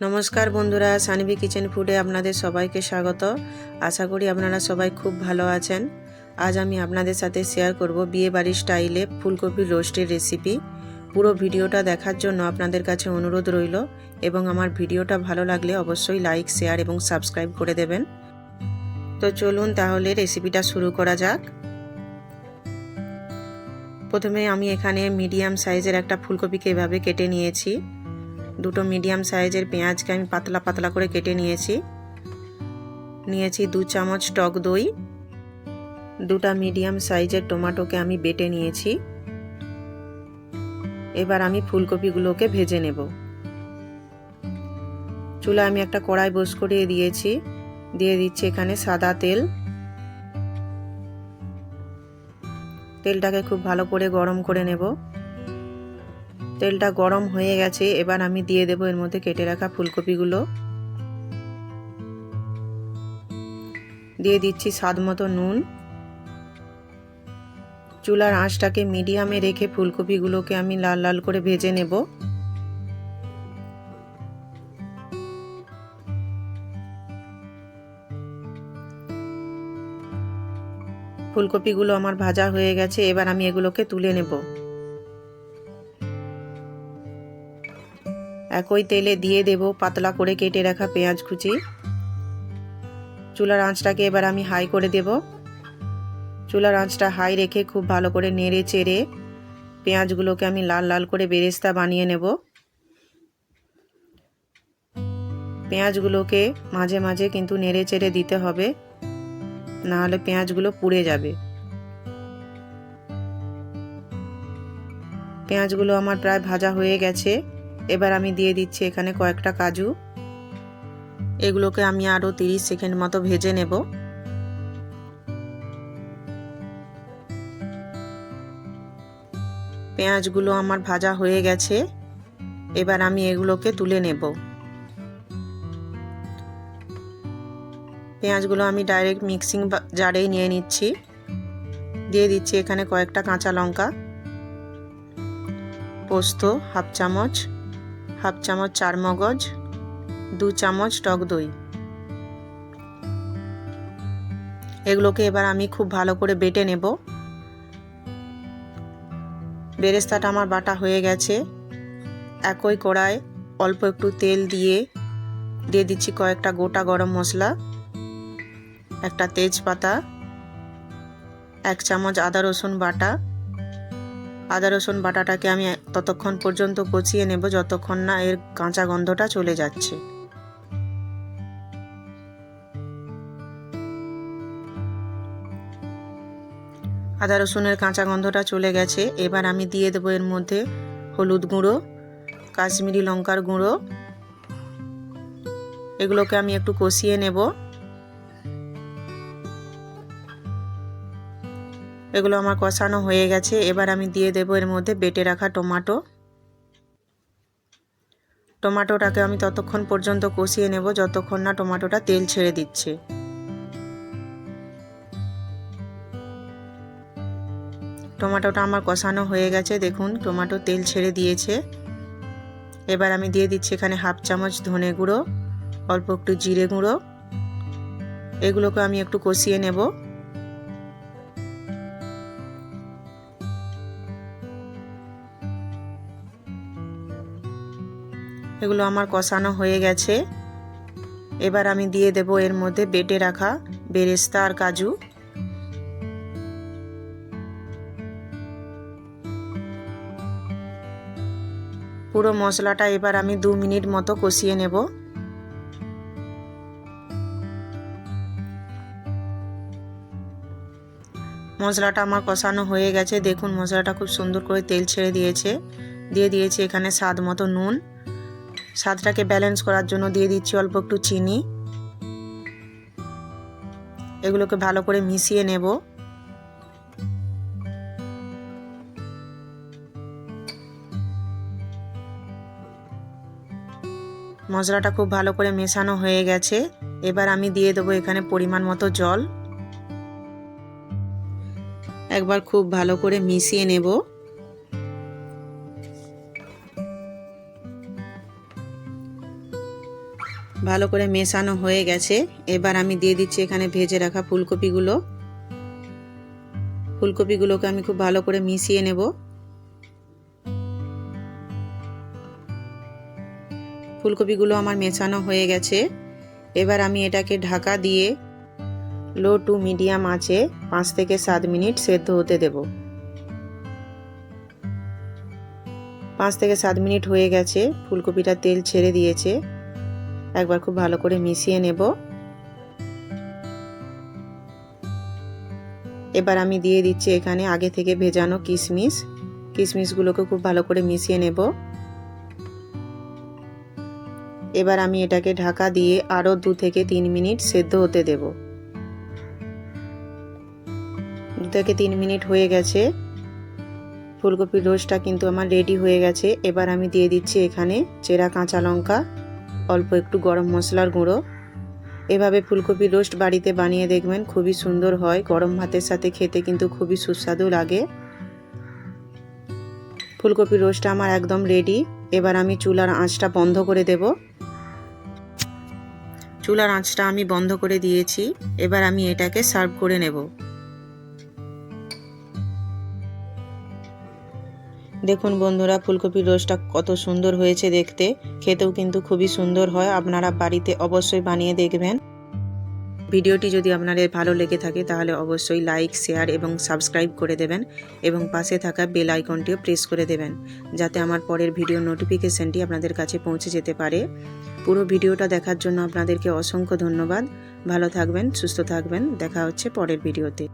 নমস্কার বন্ধুরা সানভি কিচেন ফুডে আপনাদের সবাইকে স্বাগত। আশা করি আপনারা সবাই খুব ভালো আছেন। আজ আমি আপনাদের সাথে শেয়ার করব বিয়ে বাড়ির স্টাইলে ফুলকপির রোস্টের রেসিপি পুরো ভিডিওটা দেখার জন্য আপনাদের কাছে অনুরোধ রইল এবং আমার ভিডিওটা ভালো লাগলে অবশ্যই লাইক শেয়ার এবং সাবস্ক্রাইব করে দেবেন। তো চলুন তাহলে রেসিপিটা শুরু করা যাক। প্রথমে আমি এখানে মিডিয়াম সাইজের একটা ফুলকপিকে এভাবে কেটে নিয়েছি। দুটো মিডিয়াম সাইজের পেঁয়াজকে আমি পাতলা পাতলা করে কেটে নিয়েছি। নিয়েছি দু চামচ টক দই, দুটা মিডিয়াম সাইজের টমেটোকে আমি বেটে নিয়েছি। এবার আমি ফুলকপিগুলোকে ভেজে নেব। চুলা আমি একটা কড়াই বস করিয়ে দিয়েছি। দিয়ে দিচ্ছি এখানে সাদা তেল। তেলটাকে খুব ভালো করে গরম করে নেব। তেলটা গরম হয়ে গেছে, এবার আমি দিয়ে দেবো এর মধ্যে কেটে রাখা ফুলকপিগুলো। দিয়ে দিচ্ছি স্বাদ মতো নুন। চুলার আঁচটাকে মিডিয়ামে রেখে ফুলকপিগুলোকে আমি লাল লাল করে ভেজে নেব। ফুলকপিগুলো আমার ভাজা হয়ে গেছে, এবার আমি এগুলোকে তুলে নেব। একই তেলে দিয়ে দেব, পাতলা করে কেটে রাখা পেঁয়াজ কুচি। চুলার আঁচটাকে এবার আমি হাই করে দেব। চুলার আঁচটা হাই রেখে খুব ভালো করে নেড়ে চেড়ে পেঁয়াজগুলোকে আমি লাল লাল করে বেরেস্তা বানিয়ে নেব। পেঁয়াজগুলোকে মাঝে মাঝে কিন্তু নেড়ে চেড়ে দিতে হবে, নাহলে পেঁয়াজগুলো পুড়ে যাবে। পেঁয়াজগুলো আমার প্রায় ভাজা হয়ে গেছে। এবার আমি দিয়ে দিচ্ছি এখানে কয়েকটা কাজু। এগুলোকে আমি আরও তিরিশ সেকেন্ড মতো ভেজে নেব। পেঁয়াজগুলো আমার ভাজা হয়ে গেছে। এবার আমি এগুলোকে তুলে নেব। পেঁয়াজগুলো আমি ডাইরেক্ট মিক্সিং জারেই নিয়ে নিচ্ছি। দিয়ে দিচ্ছি এখানে কয়েকটা কাঁচা লঙ্কা, পোস্ত, হাফ চামচ। হাফ চামচ চার মগজ দু চামচ টক দই। এগুলোকে এবার আমি খুব ভালো করে বেটে নেব। বেরেস্তাটা আমার বাটা হয়ে গেছে। একই কড়ায় অল্প একটু তেল দিয়ে দিয়ে দিচ্ছি কয়েকটা গোটা গরম মশলা, একটা তেজপাতা, এক চামচ আদা রসুন বাটা আদা, রসুন, বাটাটাকে আমি ততক্ষণ পর্যন্ত কচিয়ে নেব যতক্ষণ না এর কাঁচা গন্ধটা চলে যাচ্ছে। আদা, রসুনের কাঁচা গন্ধটা চলে গেছে। এবার আমি দিয়ে দেবো এর মধ্যে হলুদ গুঁড়ো, কাশ্মীরি লঙ্কার গুঁড়ো। এগুলোকে আমি একটু কষিয়ে নেব। এগুলো আমার কষানো হয়ে গেছে। এবার আমি দিয়ে দেবো এর মধ্যে বেটে রাখা টমাটো। টমাটোটাকে আমি ততক্ষণ পর্যন্ত কষিয়ে নেব, যতক্ষণ না টমাটোটা তেল ছেড়ে দিচ্ছে। টমাটোটা আমার কষানো হয়ে গেছে, দেখুন টমাটো তেল ছেড়ে দিয়েছে। এবার আমি দিয়ে দিচ্ছি এখানে হাফ চামচ ধনে গুঁড়ো, অল্প একটু জিরে গুঁড়ো। এগুলোকে আমি একটু কষিয়ে নেব। এগুলো আমার কষানো হয়ে গেছে। এবার আমি দিয়ে দেব এর মধ্যে বেটে রাখা বেরেস্তা আর কাজু। পুরো মশলাটা এবার আমি দু মিনিট মতো কষিয়ে নেব। মশলাটা আমার কষানো হয়ে গেছে। দেখুন, মশলাটা খুব সুন্দর করে তেল ছেড়ে দিয়েছে। দিয়ে দিয়েছি এখানে স্বাদ মতো নুন। স্বাদটাকে ব্যালেন্স করার জন্য দিয়ে দিচ্ছি অল্প একটু চিনি। এগুলোকে ভালো করে মিশিয়ে নেব। মশলাটা খুব ভালো করে মেশানো হয়ে গেছে। এবার আমি দিয়ে দেবো এখানে পরিমাণ মতো জল। একবার খুব ভালো করে মিশিয়ে নেব। ভালো করে মেশানো হয়ে গেছে। এবার আমি দিয়ে দিচ্ছি এখানে ভেজে রাখা ফুলকপিগুলো। ফুলকপিগুলোকে আমি খুব ভালো করে মিশিয়ে নেব। ফুলকপিগুলো আমার মেশানো হয়ে গেছে। এবার আমি এটাকে ঢাকা দিয়ে লো টু মিডিয়াম আছে পাঁচ থেকে সাত মিনিট সেদ্ধ হতে দেব। পাঁচ থেকে সাত মিনিট হয়ে গেছে। ফুলকপিটা তেল ছেড়ে দিয়েছে। একবার খুব ভালো করে মিশিয়ে নেব। এবার আমি দিয়ে দিচ্ছি এখানে আগে থেকে ভেজানো কিশমিশ। কিশমিশগুলোকে খুব ভালো করে মিশিয়ে নেব। এবার আমি এটাকে ঢাকা দিয়ে আরও দু থেকে তিন মিনিট সেদ্ধ হতে দেব। দু থেকে তিন মিনিট হয়ে গেছে। ফুলকপির রোস্টটা কিন্তু আমার রেডি হয়ে গেছে। এবার আমি দিয়ে দিচ্ছি এখানে চেরা কাঁচা লঙ্কা। অল্প একটু গরম মশলার গুঁড়ো। এভাবে ফুলকপির রোস্ট বাড়িতে বানিয়ে দেখবেন খুবই সুন্দর হয়। গরম ভাতের সাথে খেতে কিন্তু খুবই সুস্বাদু লাগে। ফুলকপির রোস্টটা আমার একদম রেডি এবার আমি চুলার আঁচটা বন্ধ করে দেব। চুলার আঁচটা আমি বন্ধ করে দিয়েছি। এবার আমি এটাকে সার্ভ করে নেব। দেখুন বন্ধুরা, ফুলকপির রোস্টটা কত সুন্দর হয়েছে দেখতে। খেতেও কিন্তু খুবই সুন্দর হয়, আপনারা বাড়িতে অবশ্যই বানিয়ে দেখবেন। ভিডিওটি যদি আপনাদের ভালো লেগে থাকে, তাহলে অবশ্যই লাইক, শেয়ার এবং সাবস্ক্রাইব করে দেবেন এবং পাশে থাকা বেল আইকনটিও প্রেস করে দেবেন, যাতে আমার পরের ভিডিও নোটিফিকেশনটি আপনাদের কাছে পৌঁছে যেতে পারে। পুরো ভিডিওটা দেখার জন্য আপনাদেরকে অসংখ্য ধন্যবাদ। ভালো থাকবেন, সুস্থ থাকবেন। দেখা হচ্ছে পরের ভিডিওতে।